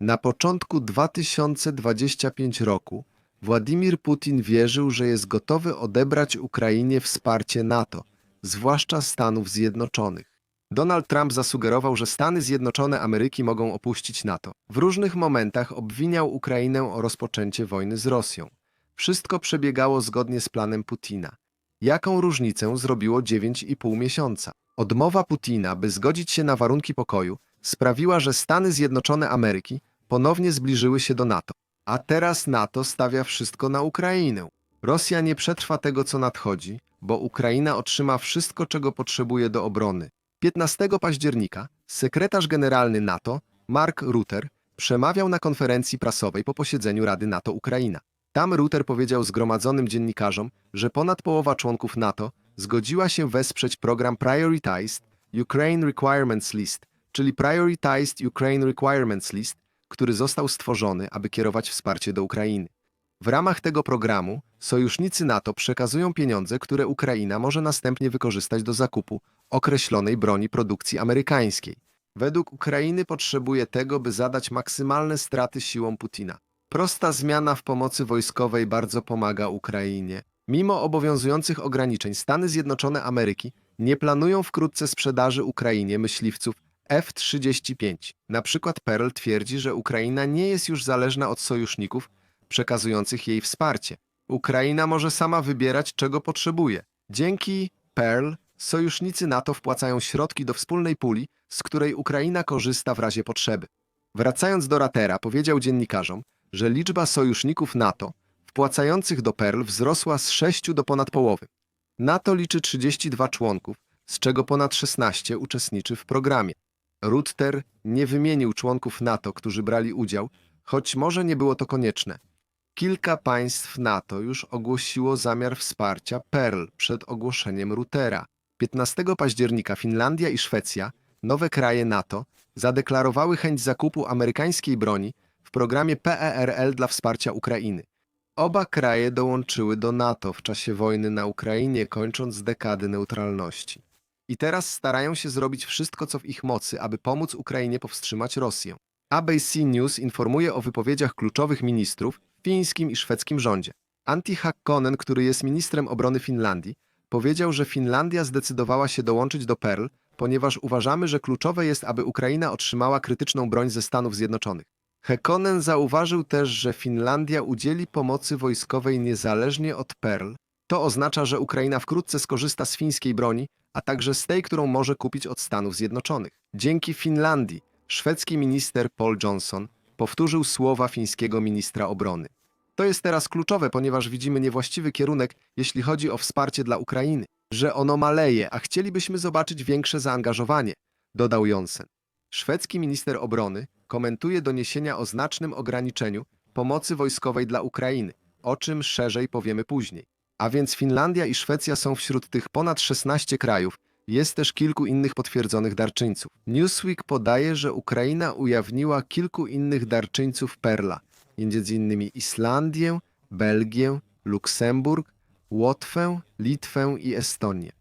Na początku 2025 roku Władimir Putin wierzył, że jest gotowy odebrać Ukrainie wsparcie NATO, zwłaszcza Stanów Zjednoczonych. Donald Trump zasugerował, że Stany Zjednoczone Ameryki mogą opuścić NATO. W różnych momentach obwiniał Ukrainę o rozpoczęcie wojny z Rosją. Wszystko przebiegało zgodnie z planem Putina. Jaką różnicę zrobiło 9,5 miesiąca? Odmowa Putina, by zgodzić się na warunki pokoju, sprawiła, że Stany Zjednoczone Ameryki ponownie zbliżyły się do NATO. A teraz NATO stawia wszystko na Ukrainę. Rosja nie przetrwa tego, co nadchodzi, bo Ukraina otrzyma wszystko, czego potrzebuje do obrony. 15 października sekretarz generalny NATO Mark Rutter przemawiał na konferencji prasowej po posiedzeniu Rady NATO-Ukraina. Tam Rutter powiedział zgromadzonym dziennikarzom, że ponad połowa członków NATO zgodziła się wesprzeć program Prioritized Ukraine Requirements List, czyli Prioritized Ukraine Requirements List, który został stworzony, aby kierować wsparcie do Ukrainy. W ramach tego programu sojusznicy NATO przekazują pieniądze, które Ukraina może następnie wykorzystać do zakupu określonej broni produkcji amerykańskiej. Według Ukrainy potrzebuje tego, by zadać maksymalne straty siłom Putina. Prosta zmiana w pomocy wojskowej bardzo pomaga Ukrainie. Mimo obowiązujących ograniczeń Stany Zjednoczone Ameryki nie planują wkrótce sprzedaży Ukrainie myśliwców F-35. Na przykład Pearl twierdzi, że Ukraina nie jest już zależna od sojuszników przekazujących jej wsparcie. Ukraina może sama wybierać, czego potrzebuje. Dzięki Pearl sojusznicy NATO wpłacają środki do wspólnej puli, z której Ukraina korzysta w razie potrzeby. Wracając do Ratera, powiedział dziennikarzom, że liczba sojuszników NATO wpłacających do Pearl wzrosła z 6 do ponad połowy. NATO liczy 32 członków, z czego ponad 16 uczestniczy w programie. Rutter nie wymienił członków NATO, którzy brali udział, choć może nie było to konieczne. Kilka państw NATO już ogłosiło zamiar wsparcia Pearl przed ogłoszeniem Ruttera. 15 października Finlandia i Szwecja, nowe kraje NATO, zadeklarowały chęć zakupu amerykańskiej broni w programie PERL dla wsparcia Ukrainy. Oba kraje dołączyły do NATO w czasie wojny na Ukrainie, kończąc dekady neutralności. I teraz starają się zrobić wszystko, co w ich mocy, aby pomóc Ukrainie powstrzymać Rosję. ABC News informuje o wypowiedziach kluczowych ministrów w fińskim i szwedzkim rządzie. Antti Hakkonen, który jest ministrem obrony Finlandii, powiedział, że Finlandia zdecydowała się dołączyć do Pearl, ponieważ uważamy, że kluczowe jest, aby Ukraina otrzymała krytyczną broń ze Stanów Zjednoczonych. Hekkonen zauważył też, że Finlandia udzieli pomocy wojskowej niezależnie od Pearl. To oznacza, że Ukraina wkrótce skorzysta z fińskiej broni, a także z tej, którą może kupić od Stanów Zjednoczonych. Dzięki Finlandii szwedzki minister Paul Johnson powtórzył słowa fińskiego ministra obrony. To jest teraz kluczowe, ponieważ widzimy niewłaściwy kierunek, jeśli chodzi o wsparcie dla Ukrainy, że ono maleje, a chcielibyśmy zobaczyć większe zaangażowanie, dodał Jonsen. Szwedzki minister obrony komentuje doniesienia o znacznym ograniczeniu pomocy wojskowej dla Ukrainy, o czym szerzej powiemy później. A więc Finlandia i Szwecja są wśród tych ponad 16 krajów, jest też kilku innych potwierdzonych darczyńców. Newsweek podaje, że Ukraina ujawniła kilku innych darczyńców Perla, m.in. Islandię, Belgię, Luksemburg, Łotwę, Litwę i Estonię.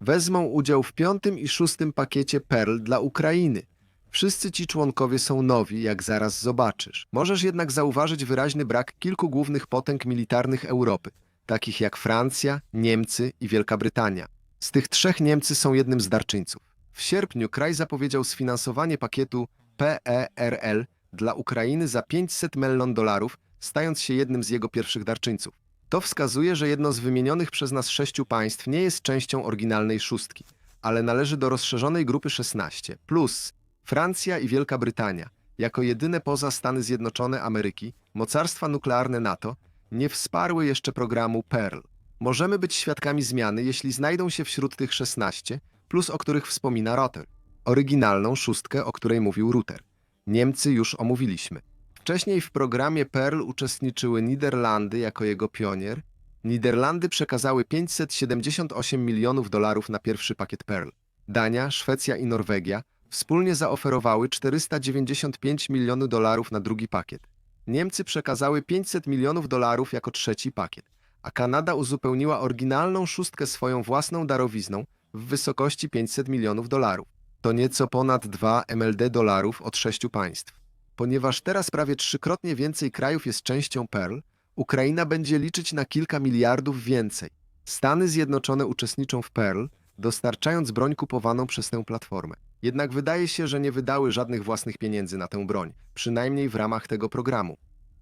Wezmą udział w piątym i szóstym pakiecie Perl dla Ukrainy. Wszyscy ci członkowie są nowi, jak zaraz zobaczysz. Możesz jednak zauważyć wyraźny brak kilku głównych potęg militarnych Europy, takich jak Francja, Niemcy i Wielka Brytania. Z tych trzech Niemcy są jednym z darczyńców. W sierpniu kraj zapowiedział sfinansowanie pakietu PERL dla Ukrainy za 500 melon dolarów, stając się jednym z jego pierwszych darczyńców. To wskazuje, że jedno z wymienionych przez nas sześciu państw nie jest częścią oryginalnej szóstki, ale należy do rozszerzonej grupy 16, plus Francja i Wielka Brytania, jako jedyne poza Stany Zjednoczone Ameryki, mocarstwa nuklearne NATO, nie wsparły jeszcze programu PERL. Możemy być świadkami zmiany, jeśli znajdą się wśród tych 16, plus o których wspomina Rotter. Oryginalną szóstkę, o której mówił Rutter. Niemcy już omówiliśmy. Wcześniej w programie PERL uczestniczyły Niderlandy jako jego pionier. Niderlandy przekazały 578 milionów dolarów na pierwszy pakiet PERL. Dania, Szwecja i Norwegia wspólnie zaoferowały 495 milionów dolarów na drugi pakiet. Niemcy przekazały 500 milionów dolarów jako trzeci pakiet, a Kanada uzupełniła oryginalną szóstkę swoją własną darowizną w wysokości 500 milionów dolarów. To nieco ponad 2 MLD dolarów od sześciu państw. Ponieważ teraz prawie trzykrotnie więcej krajów jest częścią Pearl, Ukraina będzie liczyć na kilka miliardów więcej. Stany Zjednoczone uczestniczą w Pearl, dostarczając broń kupowaną przez tę platformę. Jednak wydaje się, że nie wydały żadnych własnych pieniędzy na tę broń, przynajmniej w ramach tego programu.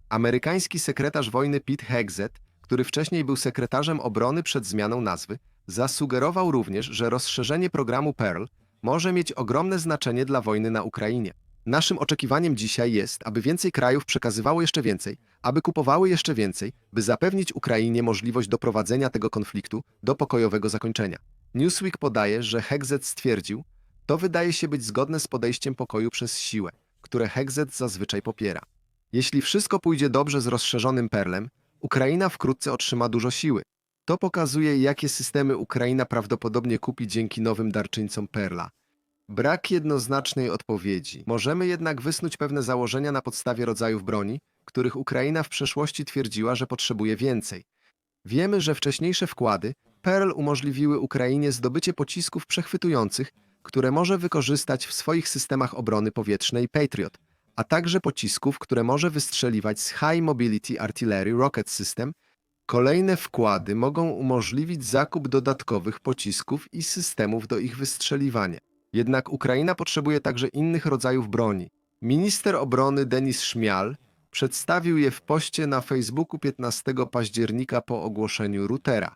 Amerykański sekretarz wojny Pete Hegseth, który wcześniej był sekretarzem obrony przed zmianą nazwy, zasugerował również, że rozszerzenie programu Pearl może mieć ogromne znaczenie dla wojny na Ukrainie. Naszym oczekiwaniem dzisiaj jest, aby więcej krajów przekazywało jeszcze więcej, aby kupowały jeszcze więcej, by zapewnić Ukrainie możliwość doprowadzenia tego konfliktu do pokojowego zakończenia. Newsweek podaje, że Hegseth stwierdził, to wydaje się być zgodne z podejściem pokoju przez siłę, które Hegseth zazwyczaj popiera. Jeśli wszystko pójdzie dobrze z rozszerzonym perlem, Ukraina wkrótce otrzyma dużo siły. To pokazuje, jakie systemy Ukraina prawdopodobnie kupi dzięki nowym darczyńcom Perla. Brak jednoznacznej odpowiedzi. Możemy jednak wysnuć pewne założenia na podstawie rodzajów broni, których Ukraina w przeszłości twierdziła, że potrzebuje więcej. Wiemy, że wcześniejsze wkłady Perl umożliwiły Ukrainie zdobycie pocisków przechwytujących, które może wykorzystać w swoich systemach obrony powietrznej Patriot, a także pocisków, które może wystrzeliwać z High Mobility Artillery Rocket System. Kolejne wkłady mogą umożliwić zakup dodatkowych pocisków i systemów do ich wystrzeliwania. Jednak Ukraina potrzebuje także innych rodzajów broni. Minister obrony Denis Szmial przedstawił je w poście na Facebooku 15 października po ogłoszeniu routera.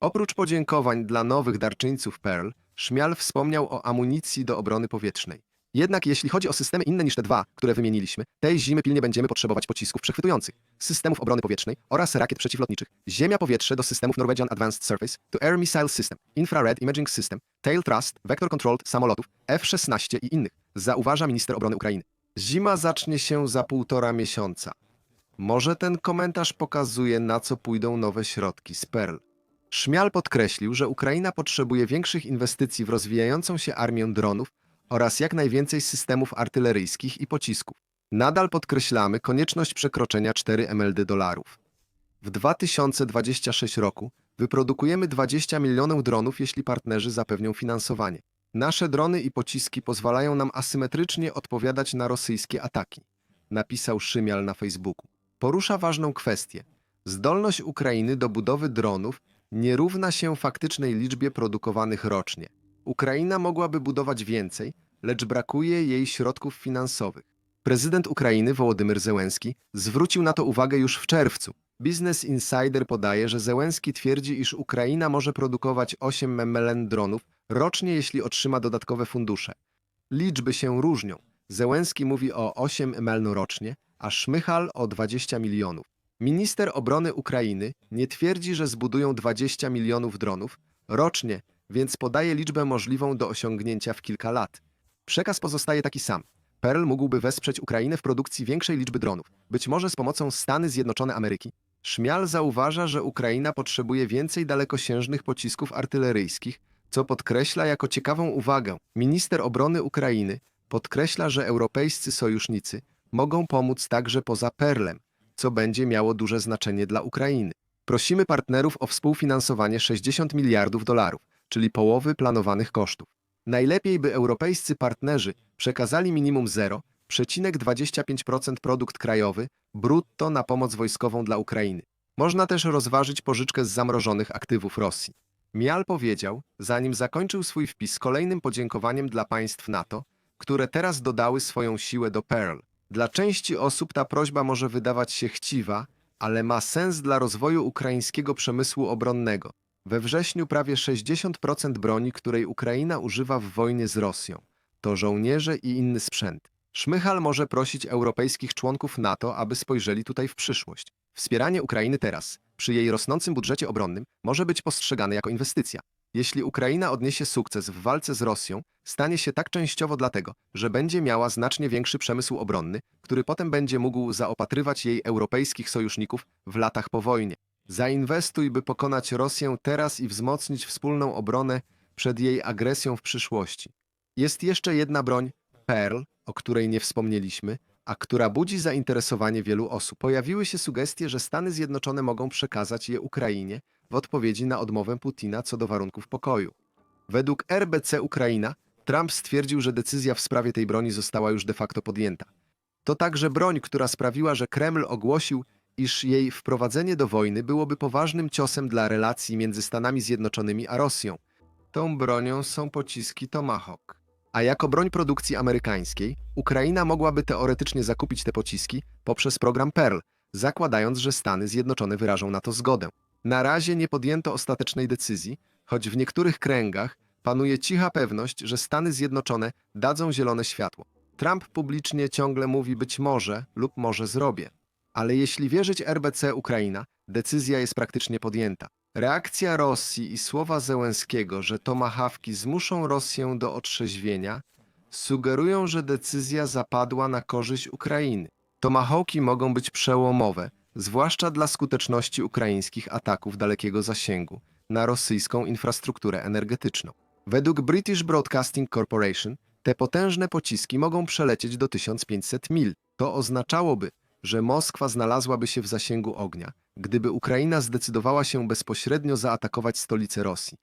Oprócz podziękowań dla nowych darczyńców Pearl, Szmial wspomniał o amunicji do obrony powietrznej. Jednak jeśli chodzi o systemy inne niż te dwa, które wymieniliśmy, tej zimy pilnie będziemy potrzebować pocisków przechwytujących, systemów obrony powietrznej oraz rakiet przeciwlotniczych, ziemia-powietrze do systemów Norwegian Advanced Surface to Air Missile System, Infrared Imaging System, Tail Thrust, Vector Controlled samolotów, F-16 i innych, zauważa minister obrony Ukrainy. Zima zacznie się za półtora miesiąca. Może ten komentarz pokazuje, na co pójdą nowe środki z Pearl. Szmial podkreślił, że Ukraina potrzebuje większych inwestycji w rozwijającą się armię dronów oraz jak najwięcej systemów artyleryjskich i pocisków. Nadal podkreślamy konieczność przekroczenia 4 MLD dolarów. W 2026 roku wyprodukujemy 20 milionów dronów, jeśli partnerzy zapewnią finansowanie. Nasze drony i pociski pozwalają nam asymetrycznie odpowiadać na rosyjskie ataki, napisał Szymial na Facebooku. Porusza ważną kwestię. Zdolność Ukrainy do budowy dronów nie równa się faktycznej liczbie produkowanych rocznie. Ukraina mogłaby budować więcej, lecz brakuje jej środków finansowych. Prezydent Ukrainy Wołodymyr Zełenski zwrócił na to uwagę już w czerwcu. Business Insider podaje, że Zełenski twierdzi, iż Ukraina może produkować 8 MLN dronów rocznie, jeśli otrzyma dodatkowe fundusze. Liczby się różnią. Zełenski mówi o 8 MLN rocznie, a Szmychal o 20 milionów. Minister obrony Ukrainy nie twierdzi, że zbudują 20 milionów dronów rocznie, więc podaje liczbę możliwą do osiągnięcia w kilka lat. Przekaz pozostaje taki sam. Pearl mógłby wesprzeć Ukrainę w produkcji większej liczby dronów, być może z pomocą Stany Zjednoczone Ameryki. Szmial zauważa, że Ukraina potrzebuje więcej dalekosiężnych pocisków artyleryjskich, co podkreśla jako ciekawą uwagę. Minister obrony Ukrainy podkreśla, że europejscy sojusznicy mogą pomóc także poza Perlem, co będzie miało duże znaczenie dla Ukrainy. Prosimy partnerów o współfinansowanie 60 miliardów dolarów, czyli połowy planowanych kosztów. Najlepiej, by europejscy partnerzy przekazali minimum 0,25% produkt krajowy brutto na pomoc wojskową dla Ukrainy. Można też rozważyć pożyczkę z zamrożonych aktywów Rosji. Mial powiedział, zanim zakończył swój wpis kolejnym podziękowaniem dla państw NATO, które teraz dodały swoją siłę do Pearl. Dla części osób ta prośba może wydawać się chciwa, ale ma sens dla rozwoju ukraińskiego przemysłu obronnego. We wrześniu prawie 60% broni, której Ukraina używa w wojnie z Rosją, to żołnierze i inny sprzęt. Szmychal może prosić europejskich członków NATO, aby spojrzeli tutaj w przyszłość. Wspieranie Ukrainy teraz, przy jej rosnącym budżecie obronnym, może być postrzegane jako inwestycja. Jeśli Ukraina odniesie sukces w walce z Rosją, stanie się tak częściowo dlatego, że będzie miała znacznie większy przemysł obronny, który potem będzie mógł zaopatrywać jej europejskich sojuszników w latach po wojnie. Zainwestuj, by pokonać Rosję teraz i wzmocnić wspólną obronę przed jej agresją w przyszłości. Jest jeszcze jedna broń, Pearl, o której nie wspomnieliśmy, a która budzi zainteresowanie wielu osób. Pojawiły się sugestie, że Stany Zjednoczone mogą przekazać je Ukrainie w odpowiedzi na odmowę Putina co do warunków pokoju. Według RBC Ukraina, Trump stwierdził, że decyzja w sprawie tej broni została już de facto podjęta. To także broń, która sprawiła, że Kreml ogłosił, iż jej wprowadzenie do wojny byłoby poważnym ciosem dla relacji między Stanami Zjednoczonymi a Rosją. Tą bronią są pociski Tomahawk. A jako broń produkcji amerykańskiej, Ukraina mogłaby teoretycznie zakupić te pociski poprzez program Pearl, zakładając, że Stany Zjednoczone wyrażą na to zgodę. Na razie nie podjęto ostatecznej decyzji, choć w niektórych kręgach panuje cicha pewność, że Stany Zjednoczone dadzą zielone światło. Trump publicznie ciągle mówi być może lub może zrobię. Ale jeśli wierzyć RBC Ukraina, decyzja jest praktycznie podjęta. Reakcja Rosji i słowa Zełenskiego, że tomahawki zmuszą Rosję do otrzeźwienia, sugerują, że decyzja zapadła na korzyść Ukrainy. Tomahawki mogą być przełomowe, zwłaszcza dla skuteczności ukraińskich ataków dalekiego zasięgu na rosyjską infrastrukturę energetyczną. Według British Broadcasting Corporation te potężne pociski mogą przelecieć do 1500 mil. To oznaczałoby, że Moskwa znalazłaby się w zasięgu ognia, gdyby Ukraina zdecydowała się bezpośrednio zaatakować stolicę Rosji.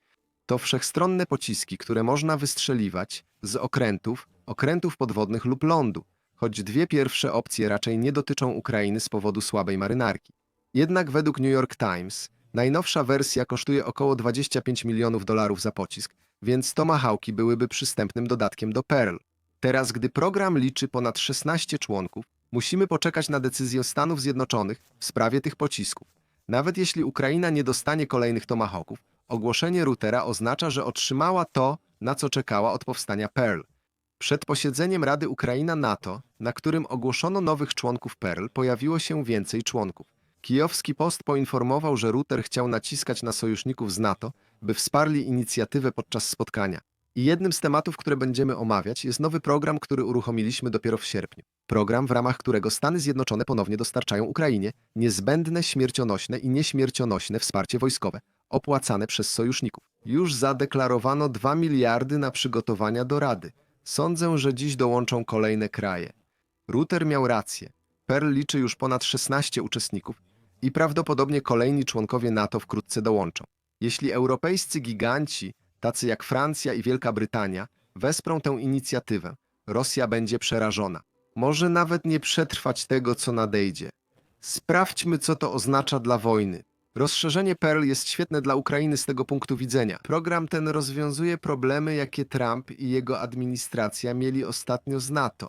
To wszechstronne pociski, które można wystrzeliwać z okrętów, okrętów podwodnych lub lądu, choć dwie pierwsze opcje raczej nie dotyczą Ukrainy z powodu słabej marynarki. Jednak według New York Times najnowsza wersja kosztuje około 25 milionów dolarów za pocisk, więc Tomahawki byłyby przystępnym dodatkiem do Pearl. Teraz, gdy program liczy ponad 16 członków, musimy poczekać na decyzję Stanów Zjednoczonych w sprawie tych pocisków. Nawet jeśli Ukraina nie dostanie kolejnych Tomahawków, ogłoszenie routera oznacza, że otrzymała to, na co czekała od powstania Pearl. Przed posiedzeniem Rady Ukraina-NATO, na którym ogłoszono nowych członków Pearl, pojawiło się więcej członków. Kijowski Post poinformował, że router chciał naciskać na sojuszników z NATO, by wsparli inicjatywę podczas spotkania. I jednym z tematów, które będziemy omawiać, jest nowy program, który uruchomiliśmy dopiero w sierpniu. Program, w ramach którego Stany Zjednoczone ponownie dostarczają Ukrainie niezbędne śmiercionośne i nieśmiercionośne wsparcie wojskowe, opłacane przez sojuszników. Już zadeklarowano 2 miliardy na przygotowania do Rady. Sądzę, że dziś dołączą kolejne kraje. Router miał rację. Pearl liczy już ponad 16 uczestników i prawdopodobnie kolejni członkowie NATO wkrótce dołączą. Jeśli europejscy giganci, tacy jak Francja i Wielka Brytania, wesprą tę inicjatywę, Rosja będzie przerażona. Może nawet nie przetrwać tego, co nadejdzie. Sprawdźmy, co to oznacza dla wojny. Rozszerzenie Pearl jest świetne dla Ukrainy z tego punktu widzenia. Program ten rozwiązuje problemy, jakie Trump i jego administracja mieli ostatnio z NATO.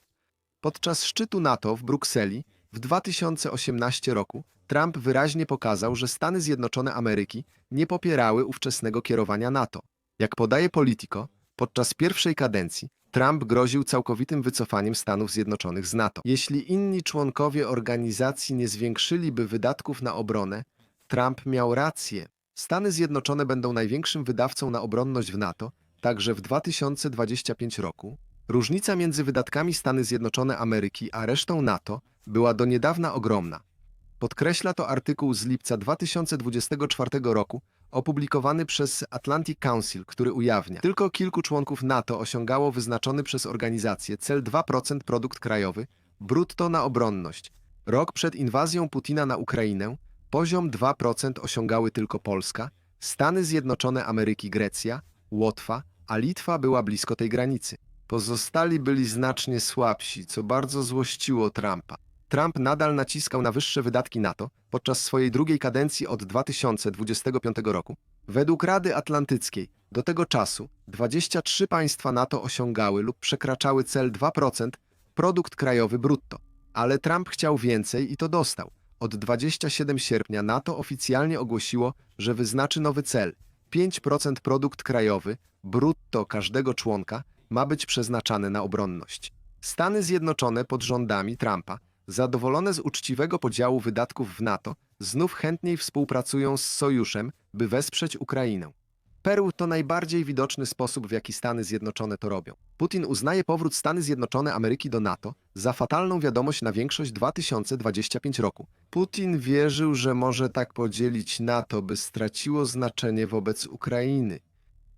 Podczas szczytu NATO w Brukseli w 2018 roku Trump wyraźnie pokazał, że Stany Zjednoczone Ameryki nie popierały ówczesnego kierowania NATO. Jak podaje Politico, podczas pierwszej kadencji Trump groził całkowitym wycofaniem Stanów Zjednoczonych z NATO. Jeśli inni członkowie organizacji nie zwiększyliby wydatków na obronę, Trump miał rację. Stany Zjednoczone będą największym wydawcą na obronność w NATO, także w 2025 roku. Różnica między wydatkami Stany Zjednoczone Ameryki a resztą NATO była do niedawna ogromna. Podkreśla to artykuł z lipca 2024 roku opublikowany przez Atlantic Council, który ujawnia, tylko kilku członków NATO osiągało wyznaczony przez organizację cel 2% produkt krajowy brutto na obronność. Rok przed inwazją Putina na Ukrainę poziom 2% osiągały tylko Polska, Stany Zjednoczone Ameryki Grecja, Łotwa, a Litwa była blisko tej granicy. Pozostali byli znacznie słabsi, co bardzo złościło Trumpa. Trump nadal naciskał na wyższe wydatki NATO podczas swojej drugiej kadencji od 2025 roku. Według Rady Atlantyckiej do tego czasu 23 państwa NATO osiągały lub przekraczały cel 2% produkt krajowy brutto. Ale Trump chciał więcej i to dostał. Od 27 sierpnia NATO oficjalnie ogłosiło, że wyznaczy nowy cel. 5% produkt krajowy brutto każdego członka ma być przeznaczany na obronność. Stany Zjednoczone pod rządami Trumpa zadowolone z uczciwego podziału wydatków w NATO, znów chętniej współpracują z sojuszem, by wesprzeć Ukrainę. Peru to najbardziej widoczny sposób, w jaki Stany Zjednoczone to robią. Putin uznaje powrót Stany Zjednoczone Ameryki do NATO za fatalną wiadomość na większość 2025 roku. Putin wierzył, że może tak podzielić NATO, by straciło znaczenie wobec Ukrainy.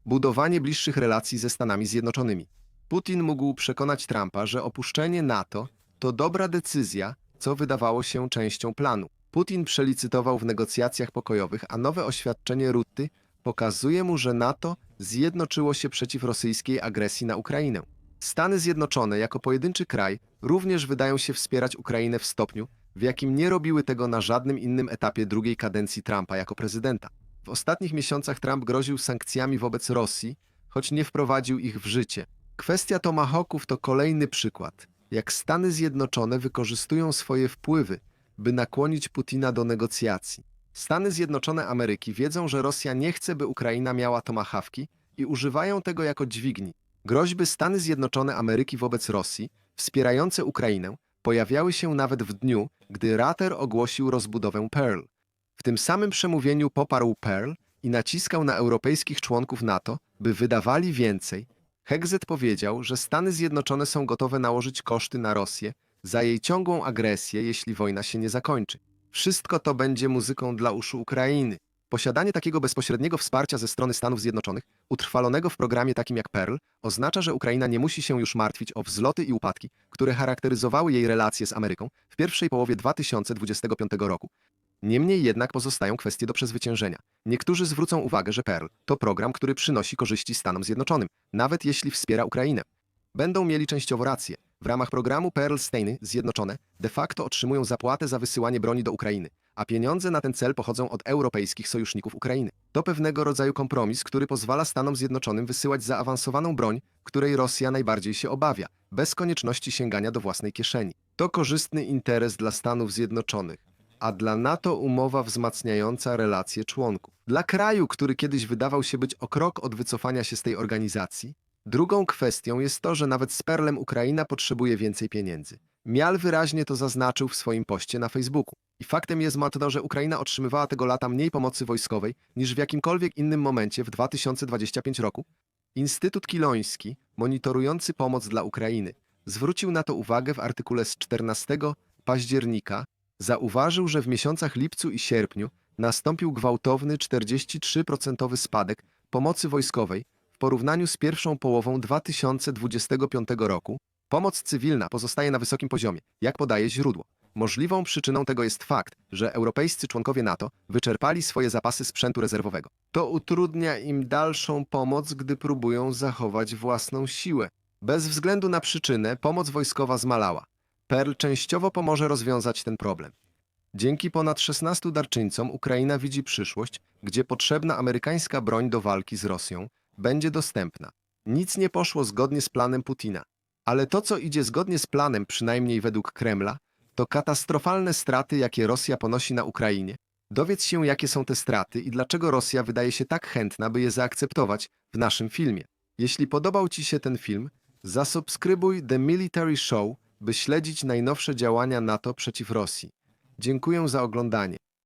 Budowanie bliższych relacji ze Stanami Zjednoczonymi. Putin mógł przekonać Trumpa, że opuszczenie NATO to dobra decyzja, co wydawało się częścią planu. Putin przelicytował w negocjacjach pokojowych, a nowe oświadczenie Rutty pokazuje mu, że NATO zjednoczyło się przeciw rosyjskiej agresji na Ukrainę. Stany Zjednoczone jako pojedynczy kraj również wydają się wspierać Ukrainę w stopniu, w jakim nie robiły tego na żadnym innym etapie drugiej kadencji Trumpa jako prezydenta. W ostatnich miesiącach Trump groził sankcjami wobec Rosji, choć nie wprowadził ich w życie. Kwestia Tomahawków to kolejny przykład, jak Stany Zjednoczone wykorzystują swoje wpływy, by nakłonić Putina do negocjacji. Stany Zjednoczone Ameryki wiedzą, że Rosja nie chce, by Ukraina miała Tomahawki i używają tego jako dźwigni. Groźby Stany Zjednoczone Ameryki wobec Rosji, wspierające Ukrainę, pojawiały się nawet w dniu, gdy Rater ogłosił rozbudowę Pearl. W tym samym przemówieniu poparł Pearl i naciskał na europejskich członków NATO, by wydawali więcej. Hegzet powiedział, że Stany Zjednoczone są gotowe nałożyć koszty na Rosję za jej ciągłą agresję, jeśli wojna się nie zakończy. Wszystko to będzie muzyką dla uszu Ukrainy. Posiadanie takiego bezpośredniego wsparcia ze strony Stanów Zjednoczonych, utrwalonego w programie takim jak Pearl, oznacza, że Ukraina nie musi się już martwić o wzloty i upadki, które charakteryzowały jej relacje z Ameryką w pierwszej połowie 2025 roku. Niemniej jednak pozostają kwestie do przezwyciężenia. Niektórzy zwrócą uwagę, że Pearl to program, który przynosi korzyści Stanom Zjednoczonym, nawet jeśli wspiera Ukrainę. Będą mieli częściowo rację. W ramach programu Pearl Stany Zjednoczone de facto otrzymują zapłatę za wysyłanie broni do Ukrainy, a pieniądze na ten cel pochodzą od europejskich sojuszników Ukrainy. To pewnego rodzaju kompromis, który pozwala Stanom Zjednoczonym wysyłać zaawansowaną broń, której Rosja najbardziej się obawia, bez konieczności sięgania do własnej kieszeni. To korzystny interes dla Stanów Zjednoczonych, a dla NATO umowa wzmacniająca relacje członków. Dla kraju, który kiedyś wydawał się być o krok od wycofania się z tej organizacji, Drugą kwestią jest to, że nawet z Perlem Ukraina potrzebuje więcej pieniędzy. Mial wyraźnie to zaznaczył w swoim poście na Facebooku. I faktem jest to, że Ukraina otrzymywała tego lata mniej pomocy wojskowej niż w jakimkolwiek innym momencie w 2025 roku. Instytut Kiloński, monitorujący pomoc dla Ukrainy, zwrócił na to uwagę w artykule z 14 października. Zauważył, że w miesiącach lipcu i sierpniu nastąpił gwałtowny 43% spadek pomocy wojskowej w porównaniu z pierwszą połową 2025 roku, pomoc cywilna pozostaje na wysokim poziomie, jak podaje źródło. Możliwą przyczyną tego jest fakt, że europejscy członkowie NATO wyczerpali swoje zapasy sprzętu rezerwowego. To utrudnia im dalszą pomoc, gdy próbują zachować własną siłę. Bez względu na przyczynę, pomoc wojskowa zmalała. Perl częściowo pomoże rozwiązać ten problem. Dzięki ponad 16 darczyńcom Ukraina widzi przyszłość, gdzie potrzebna amerykańska broń do walki z Rosją będzie dostępna. Nic nie poszło zgodnie z planem Putina. Ale to, co idzie zgodnie z planem, przynajmniej według Kremla, to katastrofalne straty, jakie Rosja ponosi na Ukrainie. Dowiedz się, jakie są te straty i dlaczego Rosja wydaje się tak chętna, by je zaakceptować w naszym filmie. Jeśli podobał Ci się ten film, zasubskrybuj The Military Show, by śledzić najnowsze działania NATO przeciw Rosji. Dziękuję za oglądanie.